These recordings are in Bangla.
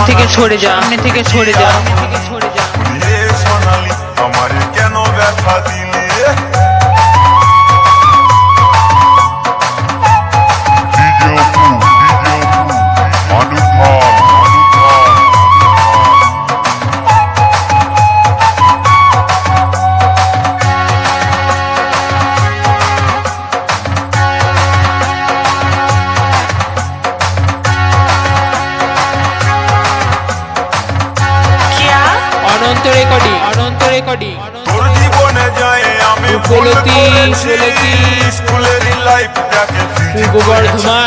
সামনে থেকে সরে যা। সামনে থেকে সরে যা। সামনে থেকে সরে যা কেন ব্যথা গোবর্ধমান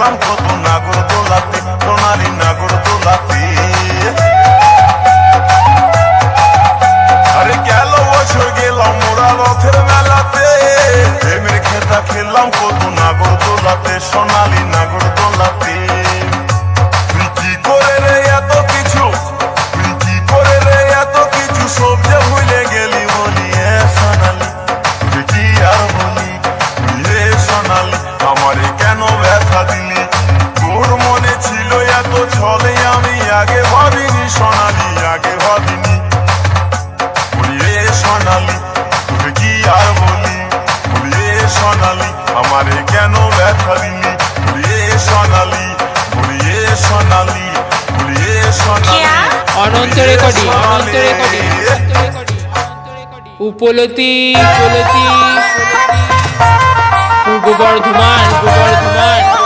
করলাম কত নাগর দোলাতে সোনারি নাগর দোলাতে। আরে গেল বছর গেলাম মোরা রথের মেলাতে। প্রেমের খেতা খেললাম কত নাগর দোলাতে, সোনালী নাগর আমারে কেন ব্যথা দিলি? ভুলিয়ে সোনালি ভুলিয়ে সোনালি ভুলিয়ে সোনালি। অনন্ত রেকর্ডিং অনন্ত রেকর্ডিং উপলতি উপলতি। পূর্ব বর্ধমান পূর্ব বর্ধমান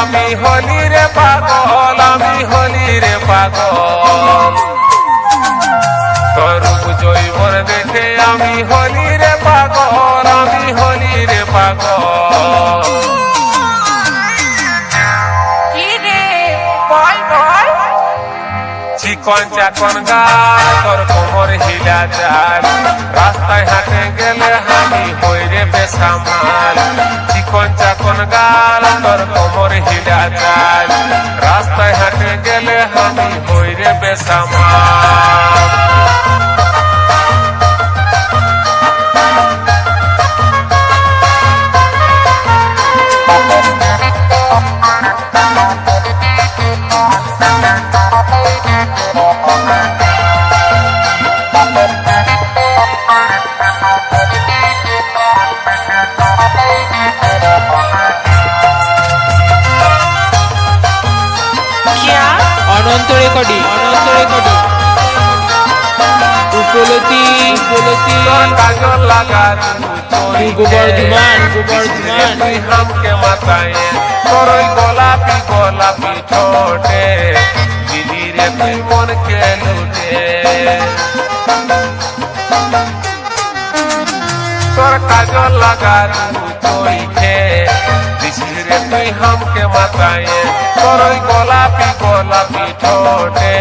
আমি হলি রে পাগল, আমি হলি রে পাগল। তোর জৈবর দেখে আমি হলি রে পাগল, আমি কঞ্চা কনগা তোর কোমর হিলা যায় রাস্তায় হাঁটে গেলে হামি হইরে বেসামাল চিকন চাকন গাল তোর কোমর হিলা যায় রাস্তায় হাঁটে গেলে হামি হইরে বেসামাল অনন্ত রেকর্ডিং অনন্ত রেকর্ডিং। উপলতি উপলতি। কাজল লাগা পূর্ব বর্ধমান পূর্ব বর্ধমান তুই হামকে মাথায় তোর ওই গোলাপি গোলাপি ঠোঁটে দিদি রে তুই মনকে লুটে। তোর কাজল লাগা তুই খে? দিদি রে তুই হামকে মাথায় তোর ওই গোলাপি গোলাপি ঠোঁটে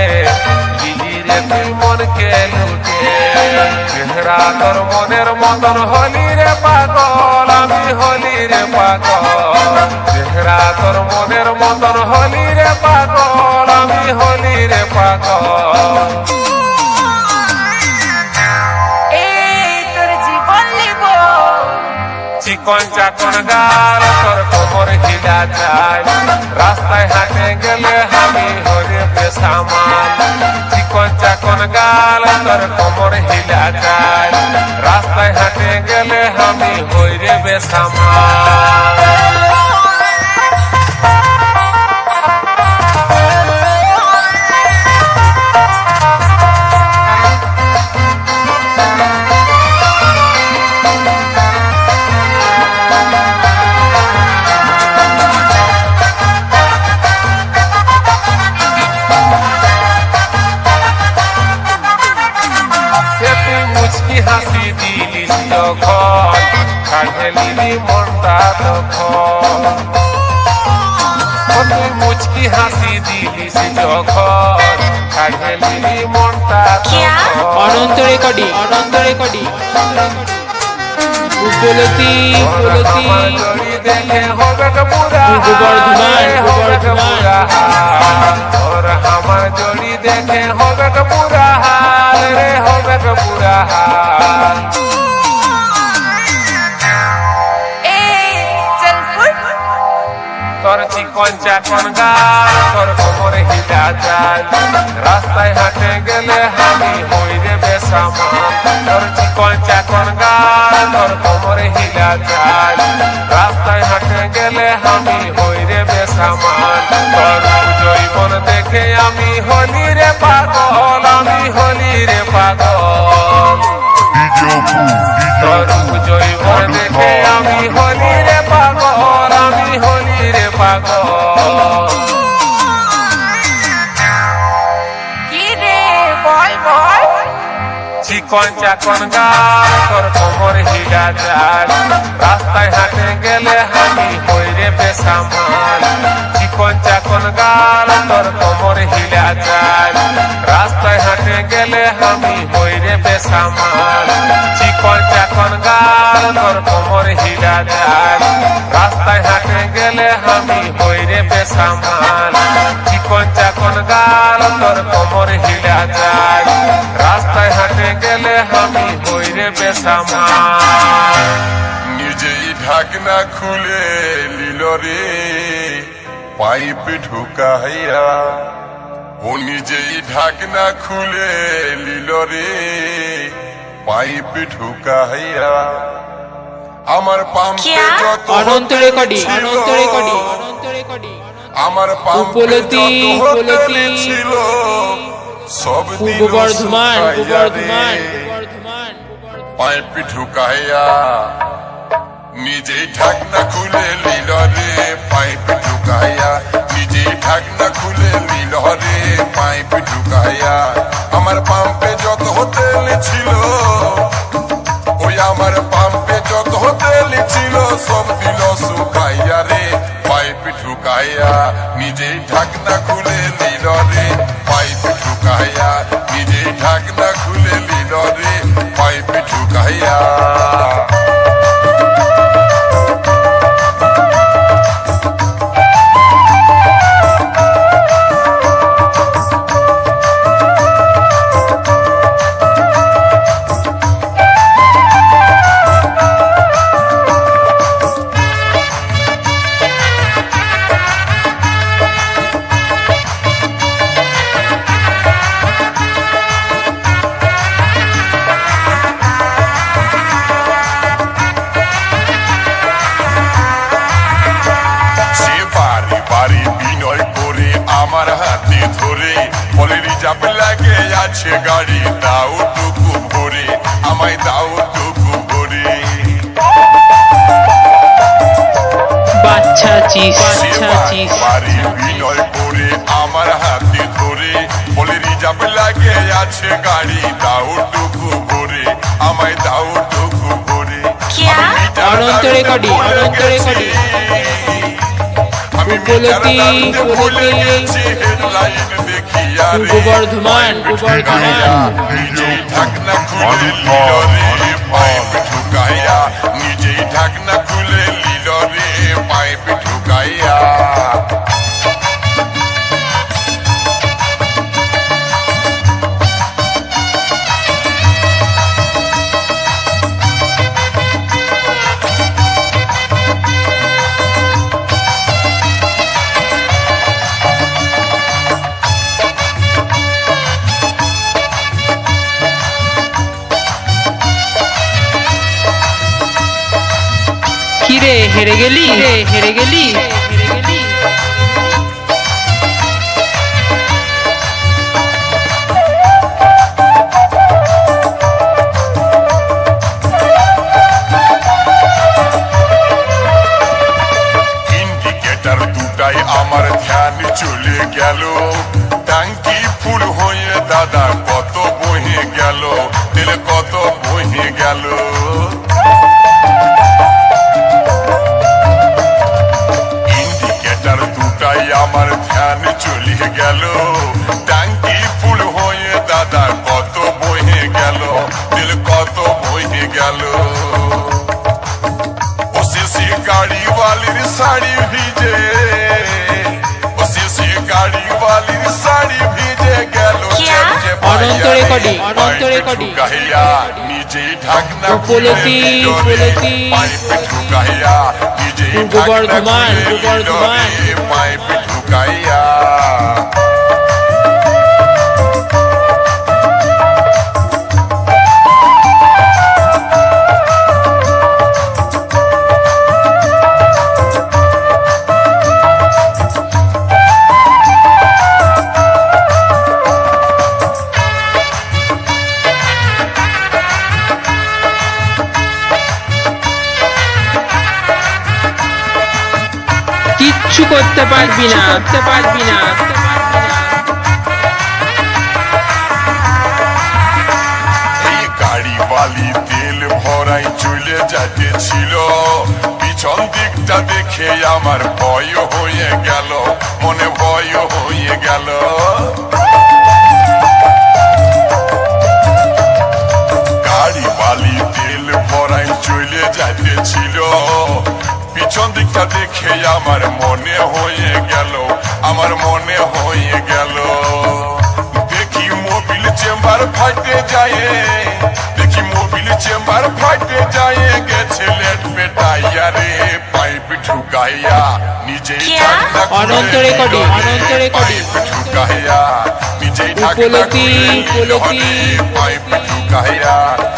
দিদি রে তুই মনকে লুটে। চেহারা তোর মনের মতন হলি রে পাগল, আমি হলি রে পাগল। চেহারা তোর মনের মতন হলি রে পাগল, আমি হলি রে পাগল। চিকন কনগার তোর কোমর হিলা যায়। রাস্তায় হাঁটে গেলে আমি হরে বেসামাল চিকন চাকন গাল তোর কোমর হিলা যায়। রাস্তায় হাঁটে গেলে আমি হইরে বেসামাল মুচকি দিলি তখন লিলি মনটা তখন তুই মুচকি হাসি দিলিস যখন কাঢ়ে লিলি মনটা তখন অনন্ত রেকর্ডিং অনন্ত রেকর্ডিং উপলতি উপলতি আমার জড়ি দেখে হবে গো বুড়া পূর্ব বর্ধমান, হাল, পূর্ব হবে গো বর্ধমান। বুড়া হাল। তোর তোর চিকন চাকন গাল তোর কোমরে হিলা চাল। রাস্তায় হাঁটে গেলে আমি হই রে বেসামাল। তোর চিকন চাকন গাল তোর কোমরে হিলা চাল। রাস্তায় হাঁটে গেলে আমি হই রে বেসামাল। তোর জৈবন দেখে আমি হলি রে পাগল আমি হলি রে পাগল। তোর জৈবন দেখে আমি হলি চিকন চাকন গাল তোর কোমর হিলা চাল রাস্তায় হাঁটে গেলে আমি হই রে বেসামাল চিকন চাকন গাল তোর কোমর হিলা চাল রাস্তায় হাঁটে গেলে আমি হই রে বেসামাল চিকন চাকন গাল তোর কোমর হিলা চাল রাস্তায় হাঁটে গেলে আমি হই রে বেসামাল চিকন চাকন গাল তোর কোমর হিলা চাল রাস্তায় হাঁটে গেলে আমি হই রে বেসামাল নিজেই ঢাকনা খুলে লিল রে পাইপ ঢুকাইয়া ও নিজেই ঢাকনা খুলে লিল রে পাইপ ঢুকাইয়া আমার পাম্পে যত Ananta recording Ananta recording Ananta recording. আমার উপলতি, উপলতি। ছিল সব পূর্ব বর্ধমান পাইপ ঢুকাইয়া নিজেই ঢাকনা খুলে লিল রে পাইপ ঢুকাইয়া নিজেই ঢাকনা খুলে লিল রে পাইপ ঢুকাইয়া আমার পাম্পে যত হোটেল ছিল ওই আমার পাম্পে যত হোটেল ছিল সব দিল শুকাইয়া রে। ঢুকাইয়া নিজেই ঢাকনা খুলে। আছে গাড়ি দাও টুকু ভরে আমায় দাও টুকু ভরে। বাচ্চা চিস বাচ্চা চিস। বাড়ি বিনয় করে আমার হাতে ধরে। বলে রিজার্ভ লাগে আছে গাড়ি দাও টুকু ভরে আমায় দাও টুকু ভরে। অনন্ত রেকর্ডিং, অনন্ত রেকর্ডিং। উপলতি, পূর্ব বর্ধমান। গেল। ট্যাঙ্কি ফুল হয়ে দাদা কত বহে গেল, তেল কত বহে গেল। ইন্ডিকেটার দুটাই আমার ধ্যান চলে গেল। ট্যাঙ্কি ফুল হয়ে দাদা কত বহে গেল, তেল কত বহে গেল। গাড়ি वालीর শাড়ি ভিজে অনন্ত রেকর্ডিং, অনন্ত রেকর্ডিং। উপলতি, উপলতি। পূর্ব বর্ধমান, পূর্ব বর্ধমান। যাচ্ছিল পিছন দিকটা দেখে আমার মনে হয়ে গেল আমার মনে হয়ে গেল। দেখি মোবিল চেম্বার ফাটে যায় দেখি মোবিল চেম্বার ফাটে যায় গেছে লেট পেটাইয়া রে পাইপ ঢুকাইয়া নিজেই অনন্ত রেকর্ডিং, অনন্ত রেকর্ডিং। ঢাকনা উপলতি, উপলতি।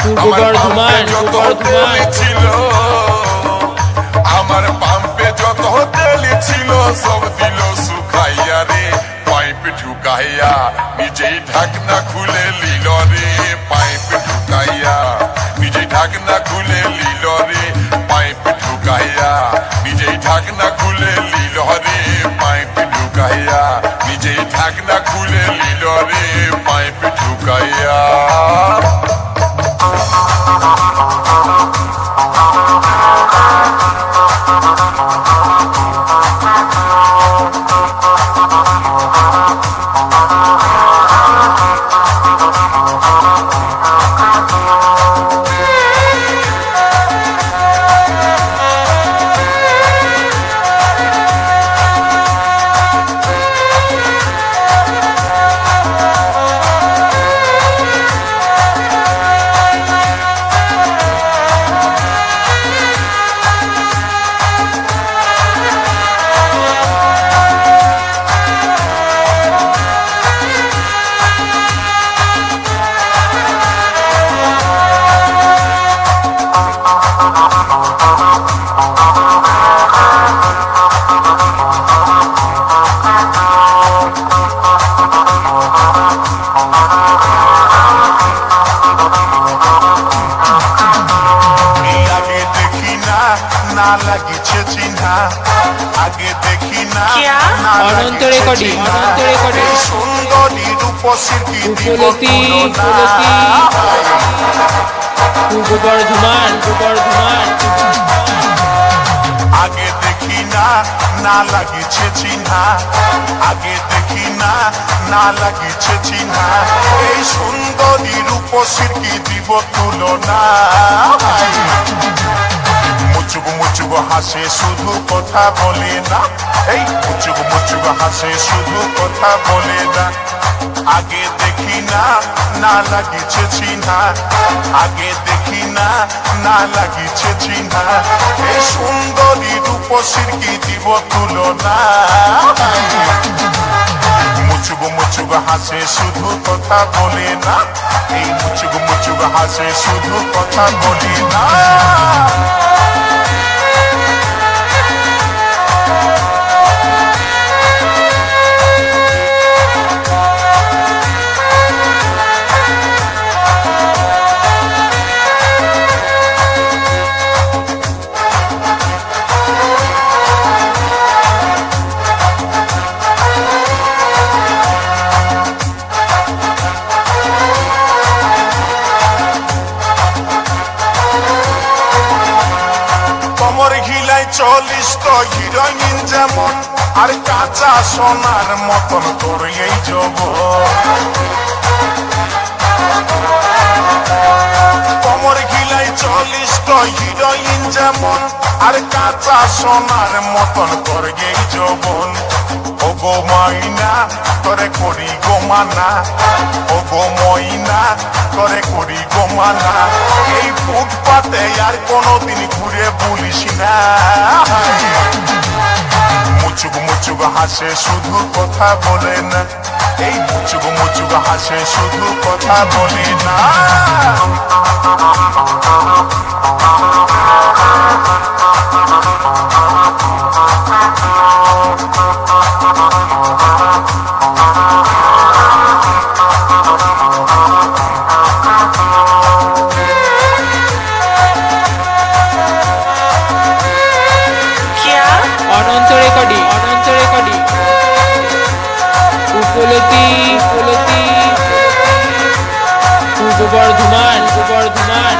পূর্ব আমার বর্ধমান, বর্ধমান। ছিল আমার পাম্পে যত তেল ছিল সব দিল শুকাইয়া রে। পাইপ ঢুকাইয়া নিজেই ঢাকনা খুলে লিল রে। পাইপ ঢুকাইয়া নিজেই ঢাকনা খুলে লিল রে। পাইপ ঢুকাইয়া নিজেই ঢাকনা খুলে লিল রে। পাইপ ঢুকাইয়া ঘরে পাইপ ঢুকাইয়া। রেকর্ডিং, চিনা। অনন্ত রেকর্ডিং। উপলতি, তুলনা? পূর্ব বর্ধমান বর্ধমান আগে দেখি না না লাগিছে চিহ্না আগে দেখি না না লাগিছে চিহ্না এই সুন্দরী রূপসীর কি দিব তুলনা মুচুক মুচুক হাসে, শুধু কথা বলে না। এই মুচুক মুচুক হাসে, শুধু কথা বলে না। আগে দেখি না না লাগিছে চিহ্না আগে দেখি না না লাগিছে চিহ্না এই সুন্দরী রূপসীর কি দিব তুলনা? মুচুক মুচুক হাসে, শুধু কথা বলে না। এই মুচুক মুচুক হাসে, শুধু কথা বলে না। যেমন আর কাঁচা সোনার মতন তোর এই জব কমর ঘিলাই চল্লিশ হিরোইন যেমন, আর কাঁচা সোনার মতন তোর এই যৌবন। ও গো মাইনা তোরে করি গো মানা। ও গো মইনা তোরে করি গো মানা। এই ফুটপাতে আর কোনোদিন ঘুরে বলিস না। মুচুক মুচুক হাসে শুধু কথা বলে না। এই মুচুক মুচুক হাসে শুধু কথা বলে না। অনন্ত রেকর্ডিং উপলতি ফুলতি। পূর্ব বর্ধমান পূর্ব বর্ধমান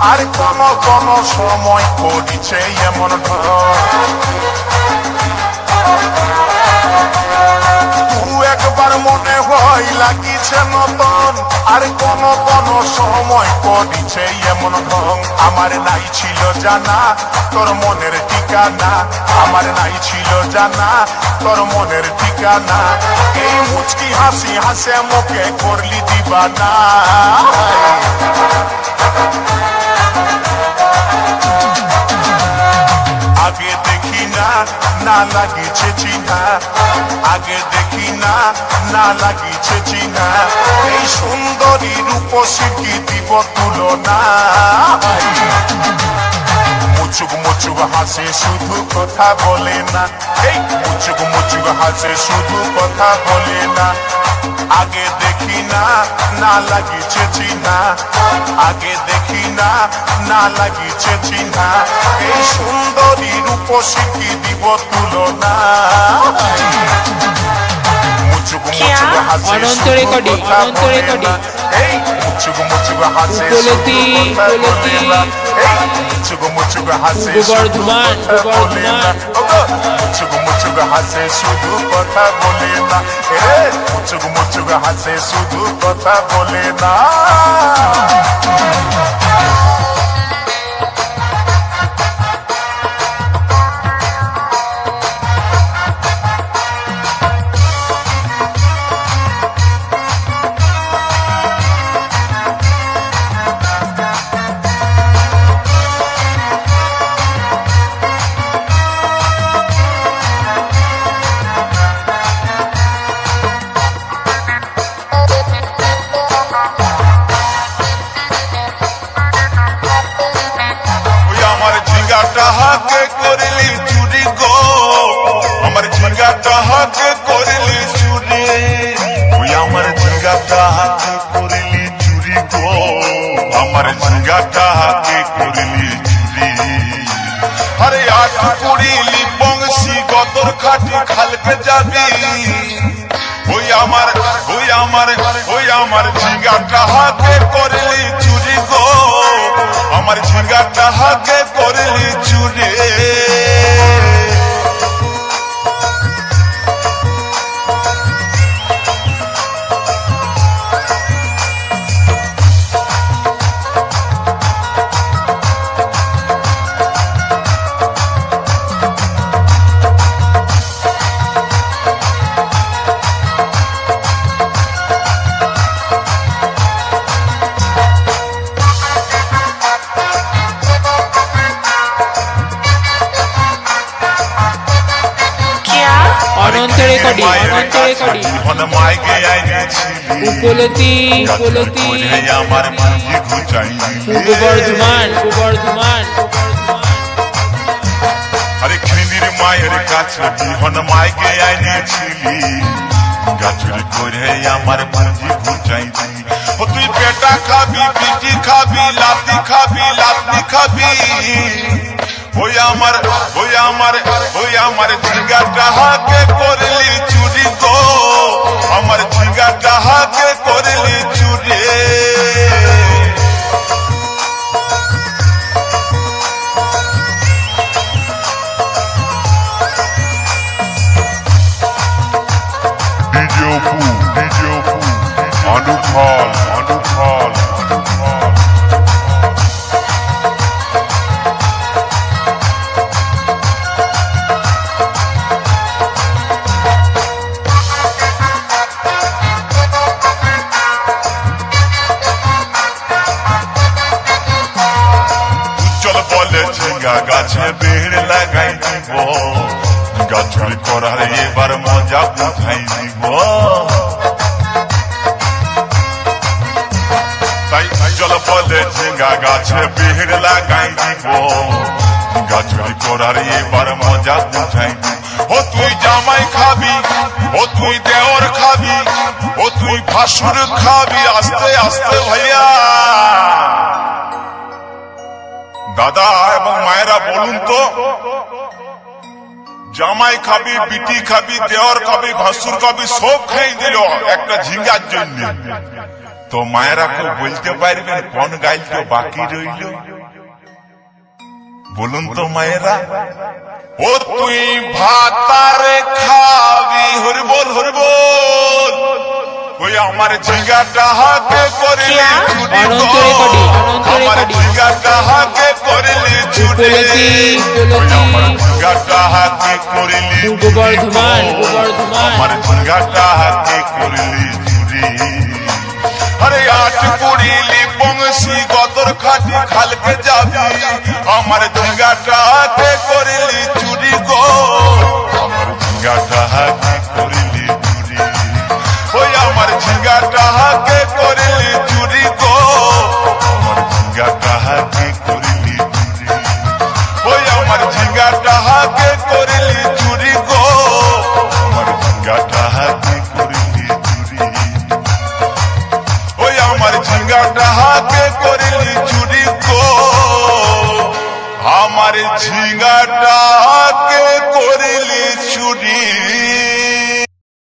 আর কোন কোন সময় করিছে এমন একবার মনে হয় লাগিছে নতুন, আর কোন কোন সময় করিছে এমন ঢং আমার নাই ছিল জানা, তোর মনের ঠিকানা। আমার নাই ছিল জানা, তোর মনের ঠিকানা। এই মুচকি হাসি হাসে মুখে করলি দিবানা। না লাগিছে চিনা আগে দেখি না না লাগিছে চিনা এই সুন্দরী রূপসী কি দিব তুলনা? মুচুক মুচুক হাসে শুধু কথা বলে না। এই মুচুক মুচুক হাসে শুধু কথা বলে না। আগে দেখি না না লাগিছে চিনা। আগে দেখি না না লাগিছে চিনা। এই সুন্দরী রূপসী কি দিব তুলনা? Ananta recording, Ananta recording. না। এই মুচুক হাসে শুধু কথা বলে। না। মুচুক মুচুক হাসে শুধু বর্ধমান, কথা বলে না। তাহাকে করলি চুরি গো? আমার ঝিঙ্গা তাহাকে করলি চুরি? তুই আমার ঝিঙ্গা তাহাকে করলি চুরি গো? আমার ঝিঙ্গা তাহাকে করলি চুরি? আরে আট করিলি বংশী, গদর খাটি খালকে যাবি ওই আমার ওই আমার ওই আমার ঝিঙ্গা তাহাকে করলি চুরি গো? আমার ঝিঙ্গাটা তাহাকে করলি চুরি মাইকে আইনেছিলি উপলতি উপলতি পূর্ব বর্ধমান পূর্ব বর্ধমান আরে খিন্দির মায়ের কাছে বিহন মাইকে আইনেছিলি গাছুরি করে আমার মাঝে ঘুচাই ও তুই পেটা খাবি পিটি খাবি লাতি খাবি লাতি খাবি। ওই আমার ওই আমার ওই আমার ঝিঙ্গাটা হাকে করলি চুরি গো আমার ঝিঙ্গাটা হাকে করলি বেড় লাগাই দিব গাছুরি করার এবার মজা বুঝাই ও তুই জামাই খাবি ও তুই দেওর খাবি ও তুই ভাসুর খাবি আস্তে আস্তে ভাইয়া দাদা এবং মায়েরা বলুন তো জামাই খাবি বিটি খাবি দেওয়ার খাবি ভাসুর খাবি সব খাই দিল একটা ঝিঙ্গার জন্য তো মায়েরা কেউ বলতে পারবেন কোন গাইলটা বাকি রইল। বলুন তো মায়েরা ও তুই ভাতারে খাবি হরি বল হরি বল ওই আমার ঝিঙ্গাটা হাতে করলি আমার। ঝিঙ্গাটা হাতে করলি উপলতি আমার ঝিঙ্গাটা হাতে করলি আমার ঝিঙ্গাটা হাতে করলি চুরি আরে আট কুড়িলি বংশী গদর খাটি খালকে যাবি। আমার দুর্গাটা হাতে